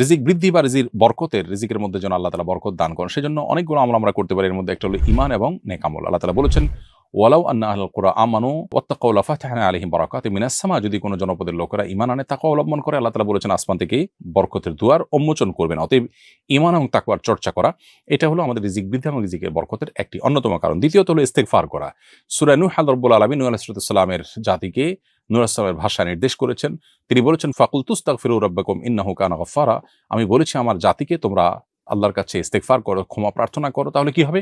রিজিক বৃদ্ধি বা রিজির বরকতের রিজিকের মধ্যে যেন আল্লাহ তালা বরকত দান করেন, সেজন্য অনেকগুলো আমল আমরা করতে পারি। এর মধ্যে একটা হলো ইমান এবং নেকামল আল্লাহ তালা বলেছেন, ওয়ালাউ আন্না আহল কোরা আমানু ওয়াত্তাকাউলা ফাতাহনা আলাইহিম বারাকাত মিনাস সামা যদি কোনো জনপদের লোকেরা ইমান আনে, তাকে অবলম্বন করে আল্লাহ তালা বলেছেন, আসমান থেকে বরকতের দুয়ার উন্মোচন করবেন। অতএব ইমান এবং তাকওয়ার চর্চা করা, এটা হলো আমাদের রিজিক বৃদ্ধি এবং রিজিকের বরকতের একটি অন্যতম কারণ। দ্বিতীয়ত হলো ইস্তেগফার করা। সূরা নূহ রব্বুল আলামিন, নূহ আলাইহিস সালামের জাতিকে নূর আসলামের ভাষা নির্দেশ করেছেন। তিনি বলেছেন ফাকুল তুস্তাক ফিরু রব্বাকুম ইন্নাহু কানা গফারা আমি বলেছি, আমার জাতিকে তোমরা আল্লাহর কাছে ইস্তেকফার করো, ক্ষমা প্রার্থনা করো। তাহলে কি হবে?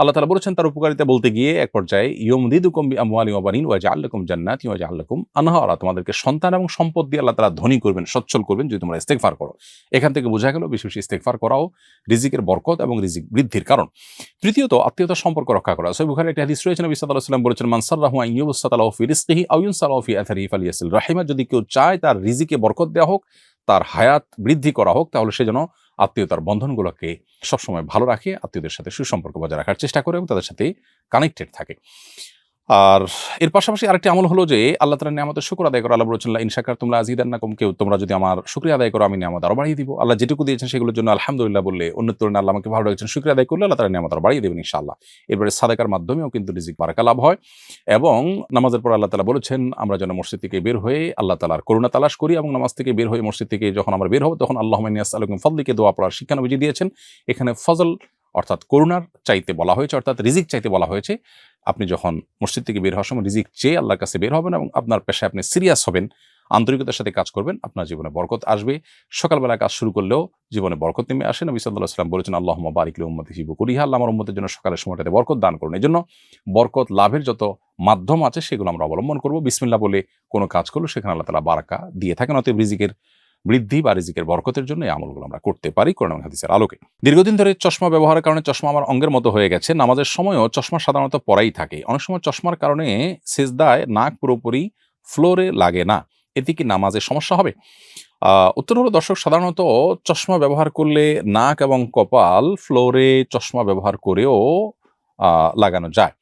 আল্লাহ তালা বলেছেন, তার উপকারিতা বলতে গিয়ে এক পর্যায়ে, ইয়মদিদুকুম বি আমওয়ালি ওয়া বানিন ওয়া জাআলাকুম জান্নাতি ওয়া জাআলাকুম আনহারা তোমাদেরকে সন্তান এবং সম্পদ দিয়ে আল্লাহ তাআলা ধনী করবেন, সচ্ছল করবেন যদি তোমরা ইস্তেগফার করো। এখান থেকে বোঝা গেল বিশেষ ইস্তেগফার করাও রিজিকের বরকত এবং রিজিক বৃদ্ধির কারণ। তৃতীয়ত আত্মীয়তার সম্পর্ক রক্ষা করা। সহিহ বুখারী একটি হাদিস রয়েছে, নবী বলেছেন, মান সাররাহু আন ইউবসাতালাহু ফি রিজকিহি আও ইউনসালাহু ফি আথারিহি ফালিয়াসিল রাহিমা যদি কেউ চায় তার রিজিকে বরকত দেওয়া হোক, তার হায়াত বৃদ্ধি করা হোক, তাহলে সে যেন আত্মীয়তার বন্ধনগুলোকে সবসময় ভালো রাখে, আত্মীয়দের সাথে সুসম্পর্ক বজায় রাখার চেষ্টা করে এবং তাদের সাথে কানেক্টেড থাকে। আর এর পাশাপাশি আরেকটি আমল হলো যে আল্লাহ তালা নিয়ামতের শুক্র আদায় করো। আল্লাহ বলছেন ইনশাকার তোমরা আজিদান না কম কেউ, তোমরা যদি আমার শুক্রিয়া আদায় করো, আমি নিয়ামত আরও বাড়িয়ে দিব। আল্লাহ যেটুকু দিয়েছেন সেগুলোর জন্য আলহামদুলিল্লাহ বললে অন্য তুলনায় আল্লাহ আমাকে ভালো রেখেছেন। শুক্রিয়া আদায় করলে আল্লাহ তালা নিয়ামত আরও বাড়িয়ে দেবেন ইনশাআল্লাহ। এরপরে সাদাকার মাধ্যমেও কিন্তু রিজিক বারাকা লাভ হয় এবং নামাজের পর আল্লাহ তালা বলেছেন, আমরা যেন মসজিদ থেকে বের হয়ে আল্লাহ তালার করুণা তালাশ করি এবং নামাজ থেকে বের হয়ে মসজিদ থেকে যখন আমরা বের হব, তখন আল্লাহ আলাইকুম ফদলিকে দোয়া পড়ার শিক্ষানবিজি দিয়েছেন। এখানে ফজল অর্থাৎ করুণার চাইতে বলা হয়েছে, অর্থাৎ রিজিক চাইতে বলা হয়েছে, আপনি যখন মসজিদ থেকে বের হওয়ার সময় রিজিক চেয়ে আল্লাহর কাছে বের হবেন এবং আপনার পেশায় আপনি সিরিয়াস হবেন, আন্তরিকতার সাথে কাজ করবেন, আপনার জীবনে বরকত আসবে। সকালবেলা কাজ শুরু করলেও জীবনে বরকত নেমে আসে। নবী সাল্লাহ সাল্লাম বলেছেন আল্লাহ বারিকলে উম্মত হিসিবু করিহা আল্লাহ আমার উম্মতের জন্য সকালের সময়টাতে বরকত দান করুন। এই জন্য বরকত লাভের যত মাধ্যম আছে, সেগুলো আমরা অবলম্বন করব। বিসমিল্লা বলে কোনো কাজ করল সেখানে আল্লাহ তালা বারাকা দিয়ে থাকেন, অতএব রিজিকের বৃদ্ধি বা রিজিকের বরকতের জন্য এই আমলগুলো আমরা করতে পারি কোরআন হাদিসের আলোকে। দীর্ঘদিন ধরে চশমা ব্যবহারের কারণে চশমা আমার অঙ্গের মতো হয়ে গেছে। নামাজের সময়ও চশমা সাধারণত পরাই থাকে। অনেক সময় চশমার কারণে সেজদায় নাক পুরোপুরি ফ্লোরে লাগে না। এতে কি নামাজের সমস্যা হবে? উত্তর হলো, দর্শক, সাধারণত চশমা ব্যবহার করলে নাক এবং কপাল ফ্লোরে চশমা ব্যবহার করেও লাগানো যায়।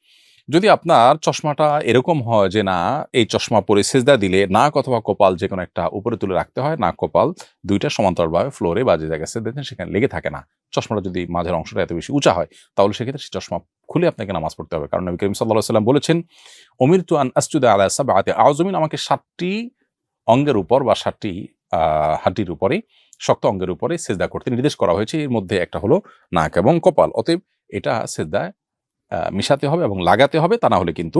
যদি আপনার চশমাটা এরকম হয় যে না, এই চশমা পরে সেজদা দিলে নাক অথবা কপাল যে কোনো একটা উপরে তুলে রাখতে হয়, নাক, কপাল দুইটা সমান্তরভাবে ফ্লোরে বা যে জায়গায় সেজদা দিচ্ছেন সেখানে লেগে থাকে না। চশমাটা যদি মাঝের অংশটা এত বেশি উঁচা হয়, তাহলে সেক্ষেত্রে সেই চশমা খুলে আপনাকে নামাজ পড়তে হবে। কারণ নবী করিম সাল্লাহ সাল্লাম বলেছেন অমির তু আন আসজুদা আলা সাবাতে আউজমিন আমাকে সাতটি অঙ্গের উপর বা সাতটি হাড্ডির উপরে, শক্ত অঙ্গের উপরে সেজদা করতে নির্দেশ করা হয়েছে। এর মধ্যে একটা হলো নাক এবং কপাল। অতএব এটা সেজদায় মিশাতে হবে এবং লাগাতে হবে, তা না হলে কিন্তু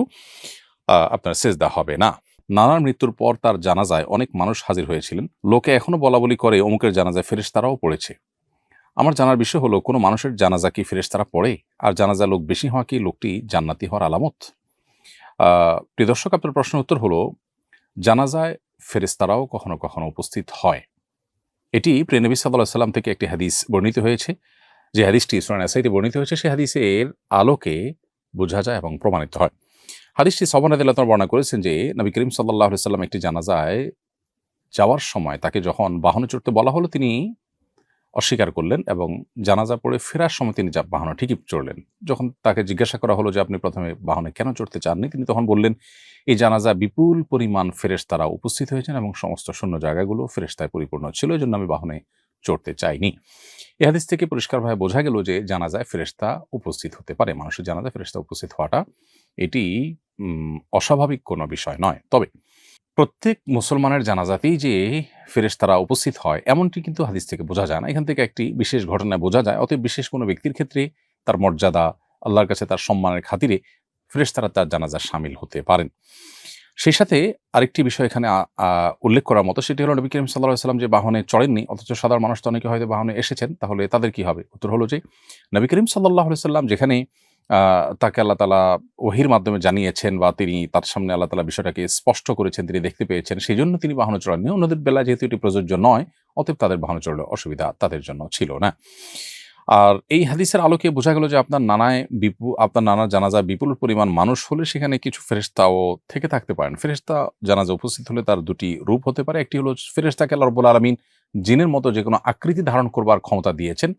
আপনার সেজদা হবে না। নানার মৃত্যুর পর তার জানাজায় অনেক মানুষ হাজির হয়েছিলেন। লোকে এখনও বলা বলি করে, অমুকের জানাজায় ফেরেশতারাও পড়েছে। আমার জানার বিষয় হলো, কোনো মানুষের জানাজা কি ফেরেশতারা পড়ে? আর জানাজা লোক বেশি হওয়া কি লোকটি জান্নাতি হওয়ার আলামত? প্রিয় দর্শক, আপনার প্রশ্নের উত্তর হলো, জানাজায় ফেরেশতারাও কখনো কখনো উপস্থিত হয়। এটি প্রেনবী সাল্লাহ সাল্লাম থেকে একটি হাদিস বর্ণিত হয়েছে। যে হাদিসটি সুরান আসাইতে বর্ণিত হয়েছে, সেই হাদিসের আলোকে বোঝা যায় এবং প্রমাণিত হয়। হাদিসটি সবন আদিল্লাহ বর্ণনা করেছেন যে, নবী করিম সাল্লাহ সাল্লাম একটি জানাজায় যাওয়ার সময় তাকে যখন বাহনে চড়তে বলা হলো, তিনি অস্বীকার করলেন এবং জানাজা পড়ে ফেরার সময় তিনি যা বাহনে, ঠিকই চড়লেন। যখন তাকে জিজ্ঞাসা করা হলো যে, আপনি প্রথমে বাহনে কেন চড়তে চাননি? তিনি তখন বললেন, এই জানাজা বিপুল পরিমাণ ফেরেশতারা উপস্থিত হয়েছেন এবং সমস্ত শূন্য জায়গাগুলো ফেরেশতায় পরিপূর্ণ ছিল। এই জন্য আমি বাহনে চড়তে চাইনি এ হাদিস থেকে পরিষ্কারভাবে বোঝা গেল যে জানাজায় ফেরেশতা উপস্থিত হতে পারে। মানুষের জানাজায় ফেরেশতা উপস্থিত হওয়াটা এটি অস্বাভাবিক কোনো বিষয় নয়। তবে প্রত্যেক মুসলমানের জানাজাতেই যে ফেরেশতারা উপস্থিত হয়, এমনটি কিন্তু হাদিস থেকে বোঝা যায় না। এখান থেকে একটি বিশেষ ঘটনায় বোঝা যায়। অতএব বিশেষ কোনো ব্যক্তির ক্ষেত্রে তার মর্যাদা, আল্লাহর কাছে তার সম্মানের খাতিরে ফেরেশতারা তার জানাজার সামিল হতে পারেন। সেই সাথে আরেকটি বিষয় এখানে উল্লেখ করার মতো, সেটি হলো নবী করিম সাল্লাহ সাল্লাম যে বাহনে চড়েননি, অথচ সাধারণ মানুষ তো অনেকে হয়তো বাহনে এসেছেন, তাহলে তাদের কি হবে? উত্তর হলো যে, নবী করিম সাল্লাহ সাল্লাম যেখানে তাকে আল্লাহ তালা ওহির মাধ্যমে জানিয়েছেন বা তিনি তার সামনে আল্লাহ তালা বিষয়টাকে স্পষ্ট করেছেন, তিনি দেখতে পেয়েছেন, সেই জন্য তিনি বাহনে চড়াননি। অন্যদের বেলা যেহেতু এটি প্রযোজ্য নয়, অতএব তাদের বাহনে চড়লে অসুবিধা তাদের জন্য ছিল না। আর এই হাদিসের আলোকে বোঝা গেল যে আপনার নানায় বিপু, আপনার নানার জানাজা বিপুল পরিমাণ মানুষ হলে সেখানে কিছু ফেরেশতাও থেকে থাকতে পারেন। ফেরেশতা জানাজা উপস্থিত হলে তার দুটি রূপ হতে পারে। একটি হলো আল্লাহ রব্বুল আলমিন জিনের মতো যে কোনো আকৃতি ধারণ করবার ক্ষমতা দিয়েছেন।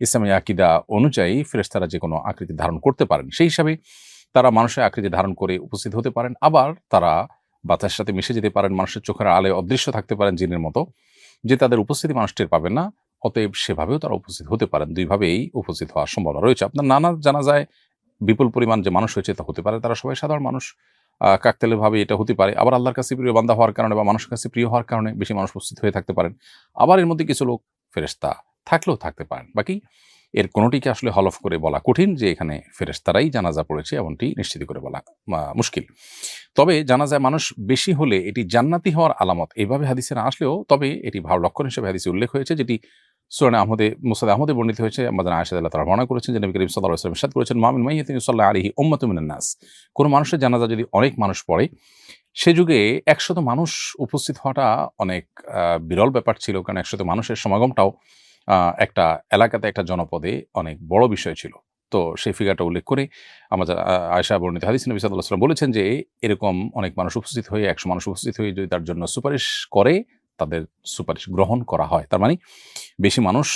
ইসলামী আকিদা অনুযায়ী ফেরেশতারা যে কোনো আকৃতি ধারণ করতে পারেন। সেই হিসাবে তারা মানুষের আকৃতি ধারণ করে উপস্থিত হতে পারেন। আবার তারা বাতাসের সাথে মিশে যেতে পারেন। মানুষের চোখের আলে অদৃশ্য থাকতে পারেন জিনের মতো। যে তাদের উপস্থিতি মানুষ টের পাবেন না। অতএব সেভাবেও তারা উপস্থিত হতে পারেন। দুইভাবেই উপস্থিত হওয়ার সম্ভাবনা রয়েছে। আপনার নানা জানা যায় বিপুল পরিমাণ যে মানুষ হয়েছে তা হতে পারে। তারা সবাই সাধারণ মানুষ। কাকতেলে ভাবে এটা হতে পারে। আবার আল্লাহর কাছে প্রিয় বান্ধা হওয়ার কারণে বা মানুষের কাছে প্রিয় হওয়ার কারণে বেশি মানুষ উপস্থিত হয়ে থাকতে পারেন। আবার এর মধ্যে কিছু লোক ফেরেস্তা থাকলেও থাকতে পারেন। বাকি এর কোনোটিকে আসলে হলফ করে বলা কঠিন যে এখানে ফেরেস্তারাই জানাজা পড়েছে এমনটি নিশ্চিত করে বলা মুশকিল। তবে জানা যায় মানুষ বেশি হলে এটি জান্নাতি হওয়ার আলামত। এইভাবে হাদিসে না আসলেও তবে এটি ভালো লক্ষণ হিসেবে হাদিসে উল্লেখ হয়েছে যেটি সুরানে আহমদে মুসাদ আহমদে বর্ণিত হয়েছে আমাদের আয়সা আল্লাহ তারা বর্ণনা করেছেন, যে নবী করিম সাল্লাহ ইসলাম ইরশাদ করেছেন মামিন মাইয়াতিন সাল্লাহ আলিহি উম্মাতুমিনান নাস। কোনো মানুষের জানাজা যদি অনেক মানুষ পড়ে, সে যুগে একশত মানুষ উপস্থিত হওয়াটা অনেক বিরল ব্যাপার ছিল, কারণ একশত মানুষের সমাগমটাও একটা এলাকাতে, একটা জনপদে অনেক বড় বিষয় ছিল। তো সেই ফিগারটা উল্লেখ করে আমাদের আয়েশা বর্ণিত হাদিস নবী সাল্লাহ সাল্লাম বলেছেন যে, এরকম অনেক মানুষ উপস্থিত হয়ে, একশো মানুষ উপস্থিত হয়ে যদি তার জন্য সুপারিশ করে তাদের সুপারিশ গ্রহণ করা হয়। তার মানে বেশি মানুষ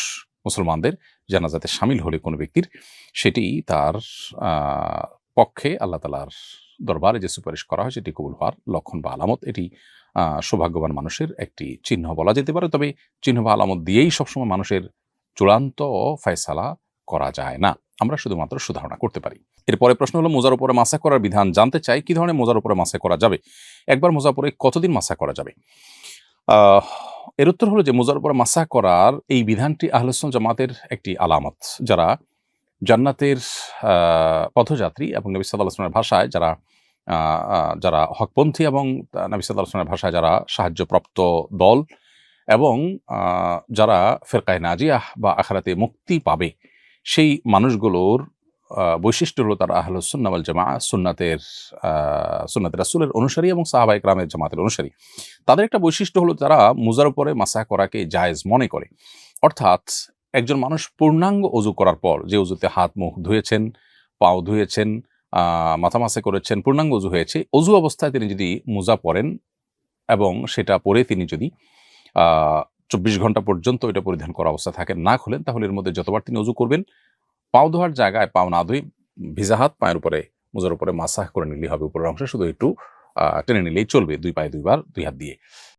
মুসলমানদের জানাজাতে সামিল হলে কোনো ব্যক্তির সেটি তার পক্ষে আল্লাহ তালার দরবারে যে সুপারিশ করা হয় সেটি কবুল হওয়ার লক্ষণ বা আলামত এটি সৌভাগ্যবান মানুষের একটি চিহ্ন বলা যেতে পারে। তবে চিহ্ন বা আলামত দিয়েই সবসময় মানুষের চূড়ান্ত ফয়সালা করা যায় না। আমরা শুধুমাত্র সুধারণা করতে পারি। এরপরে প্রশ্ন হলো, মোজার উপরে মাসা করার বিধান জানতে চাই, কি ধরনের মোজার উপরে মাসা করা যাবে? একবার মোজার উপরে কতদিন মাসা করা যাবে? এর উত্তর হলো যে মোজার উপরে মাসা করার এই বিধানটি আহলসন জামাতের একটি আলামত। যারা জান্নাতের পথযাত্রী এবং নবী সাল্লাহ ভাষায় যারা যারা হকপন্থী এবং নবী সাল্লাহ ভাষায় যারা সাহায্যপ্রাপ্ত দল এবং যারা ফেরকায় নাজিয়াহ বা আখরাতে মুক্তি পাবে, সেই মানুষগুলোর বৈশিষ্ট্য হলো তারা আহল সুন্নাওয়াল জামা সুন্নাতের সুন্নাতের রাসুলের অনুসারী এবং সাহাবাই গ্রামের জামাতের অনুসারী। তাদের একটা বৈশিষ্ট্য হলো তারা মুজার উপরে মাসা করাকে জায়েজ মনে করে। অর্থাৎ একজন মানুষ পূর্ণাঙ্গ অজু করার পর যে অজুতে হাত, মুখ ধুয়েছেন, পাও ধুয়েছেন মাথা মাসে করেছেন, পূর্ণাঙ্গ অজু হয়েছে অজু অবস্থায় তিনি যদি মুজা পরেন এবং সেটা পরে তিনি যদি চব্বিশ ঘণ্টা পর্যন্ত এটা পরিধান করা অবস্থা থাকেন না খুলেন, তাহলে এর মধ্যে যতবার তিনি অজু করবেন পাও ধোয়ার জায়গায় পাও না ধুই ভিজা হাত পায়ের উপরে, মোজার উপরে মাসাহ করে নিলেই হবে। উপরের অংশে শুধু একটু টেনে নিলেই চলবে, দুই পায়ে দুইবার দুই হাত দিয়ে।